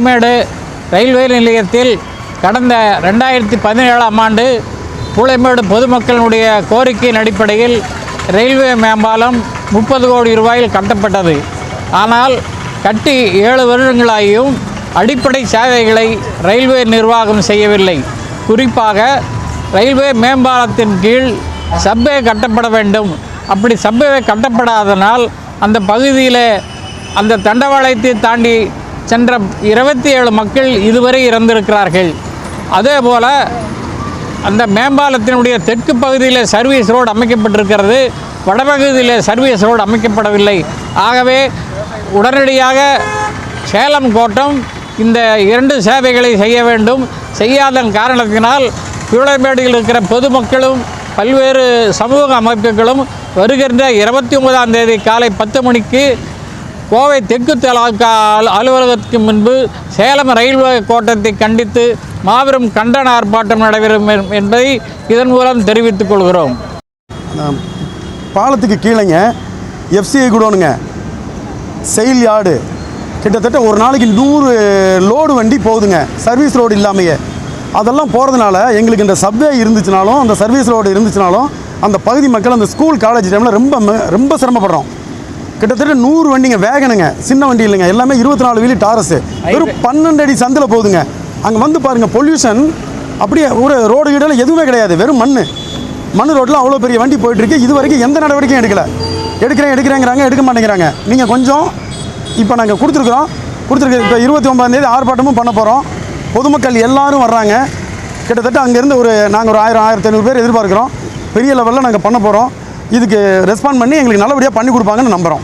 பூளைமேடு railway நிலையத்தில் கடந்த ரெண்டாயிரத்தி பதினேழாம் ஆண்டு பூளைமேடு பொதுமக்களினுடைய கோரிக்கையின் அடிப்படையில் ரயில்வே மேம்பாலம் முப்பது கோடி ரூபாயில் கட்டப்பட்டது. ஆனால் கட்டி ஏழு வருடங்களாகியும் அடிப்படை சேவைகளை ரயில்வே நிர்வாகம் செய்யவில்லை. குறிப்பாக ரயில்வே மேம்பாலத்தின் கீழ் சப்வே கட்டப்பட வேண்டும். அப்படி சப்வே கட்டப்படாதனால் அந்த பகுதியில் அந்த தண்டவாளத்தை தாண்டி சென்ற இருபத்தி ஏழு மக்கள் இதுவரை இறந்திருக்கிறார்கள். அதே போல் அந்த மேம்பாலத்தினுடைய தெற்கு பகுதியில் சர்வீஸ் ரோடு அமைக்கப்பட்டிருக்கிறது. வடபகுதியில் சர்வீஸ் ரோடு அமைக்கப்படவில்லை. ஆகவே உடனடியாக சேலம் கோட்டம் இந்த இரண்டு சேவைகளை செய்ய வேண்டும். செய்யாத காரணத்தினால் பியூளமேடியில் இருக்கிற பொதுமக்களும் பல்வேறு சமூக அமைப்புகளும் வருகின்ற இருபத்தி ஒன்பதாம் தேதி காலை பத்து மணிக்கு கோவை தெற்கு தலாக்கா அலு- அலுவலகத்துக்கு முன்பு சேலம் ரயில்வே கோட்டத்தை கண்டித்து மாபெரும் கண்டன ஆர்ப்பாட்டம் நடைபெறும் என்பதை இதன் மூலம் தெரிவித்துக் கொள்கிறோம். பாலத்துக்கு கீழேங்க எஃப்சிஐ குடோனுங்க. செயல் யார்டு கிட்டத்தட்ட ஒரு நாளைக்கு நூறு லோடு வண்டி போகுதுங்க. சர்வீஸ் ரோடு இல்லாமையே. அதெல்லாம் போகிறதுனால எங்களுக்கு இந்த சப்வே இருந்துச்சுனாலும் அந்த சர்வீஸ் ரோடு இருந்துச்சுனாலும் அந்த பகுதி மக்கள் அந்த ஸ்கூல் காலேஜ் டைமில் ரொம்ப ரொம்ப சிரமப்படுறோம். கிட்டத்தட்ட நூறு வண்டிங்க வேகனுங்க. சின்ன வண்டி இல்லைங்க. எல்லாமே இருபத்தி நாலு வீலி டாரஸு. வெறும் பன்னெண்டு அடி சந்தில் போகுதுங்க அங்கே வந்து பாருங்கள் பொல்யூஷன். அப்படியே ஒரு ரோடு கீடல எதுவுமே கிடையாது. வெறும் மண் மண் ரோட்டில் அவ்வளோ பெரிய வண்டி போயிட்டு இருக்கு இது வரைக்கும் எந்த நடவடிக்கையும் எடுக்கல. எடுக்கிறேன் எடுக்கிறேங்கிறாங்க எடுக்க மாட்டேங்கிறாங்க. நீங்கள் கொஞ்சம் இப்போ நாங்கள் கொடுத்துருக்குறோம். கொடுத்துருக்கு இப்போ இருபத்தி ஒன்பதாந்தேதி ஆர்ப்பாட்டமும் பண்ண போகிறோம் பொதுமக்கள் எல்லாரும் வர்றாங்க. கிட்டத்தட்ட அங்கேருந்து ஒரு நாங்கள் ஒரு ஆயிரம் ஆயிரத்தி ஐநூறு பேர் எதிர்பார்க்குறோம். பெரிய லெவலில் நாங்கள் பண்ண போகிறோம் இதுக்கு ரெஸ்பாண்ட் பண்ணி எங்களுக்கு நல்லபடியாக பண்ணி கொடுப்பாங்கன்னு நம்புகிறோம்